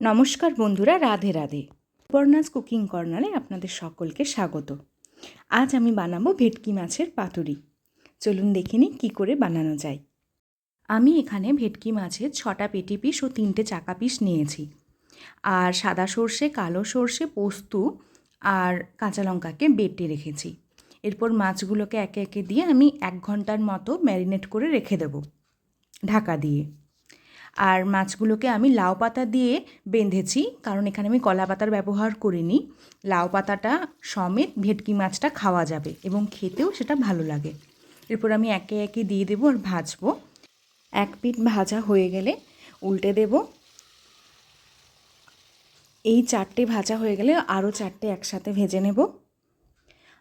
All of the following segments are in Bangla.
নমস্কার বন্ধুরা, রাধে রাধে। পর্ণাস কুকিং কর্নারে আপনাদের সকলকে স্বাগত। আজ আমি বানাবো ভেটকি মাছের পাতুরি। চলুন দেখে নিই কী করে বানানো যায়। আমি এখানে ভেটকি মাছের ছটা পেটি পিস ও তিনটে চাকা পিস নিয়েছি। আর সাদা সর্ষে, কালো সর্ষে, পোস্ত আর কাঁচা লঙ্কাকে বেটে রেখেছি। এরপর মাছগুলোকে একে একে দিয়ে আমি এক ঘণ্টার মতো ম্যারিনেট করে রেখে দেবো ঢাকা দিয়ে। আর মাছগুলোকে আমি লাউ পাতা দিয়ে বেঁধেছি, কারণ এখানে আমি কলা পাতার ব্যবহার করিনি। লাউ পাতাটা সমেত ভেটকি মাছটা খাওয়া যাবে এবং খেতেও সেটা ভালো লাগে। এরপর আমি একে একে দিয়ে দেবো আর ভাজবো। এক পিঠ ভাজা হয়ে গেলে উল্টে দেব। এই চারটে ভাজা হয়ে গেলে আরও চারটে একসাথে ভেজে নেব।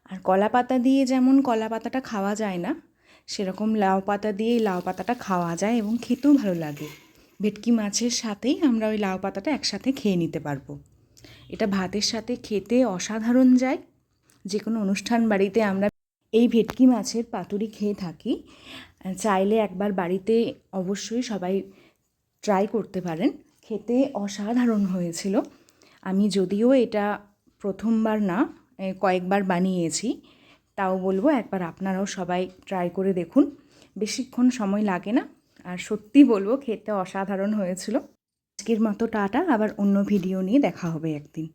আর কলা পাতা দিয়ে যেমন কলা পাতাটা খাওয়া যায় না, সেরকম লাউ পাতা দিয়ে লাউ পাতাটা খাওয়া যায় এবং খেতেও ভালো লাগে। ভেটকি মাছের সাথেই আমরা ওই লাউ পাতাটা একসাথে খেয়ে নিতে পারব। এটা ভাতের সাথে খেতে অসাধারণ যায়। যে কোনো অনুষ্ঠান বাড়িতে আমরা এই ভেটকি মাছের পাতুরি খেয়ে থাকি। চাইলে একবার বাড়িতে অবশ্যই সবাই ট্রাই করতে পারেন। খেতে অসাধারণ হয়েছিল। আমি যদিও এটা প্রথমবার না কয়েকবার বানিয়েছি। তাও বলব একবার আপনারাও সবাই ট্রাই করে দেখুন। বেশিক্ষণ সময় লাগে না। আর সত্যি বলব খেতে অসাধারণ হয়েছিল। আজকের মতো টাটা, আবার অন্য ভিডিও নিয়ে দেখা হবে একদিন।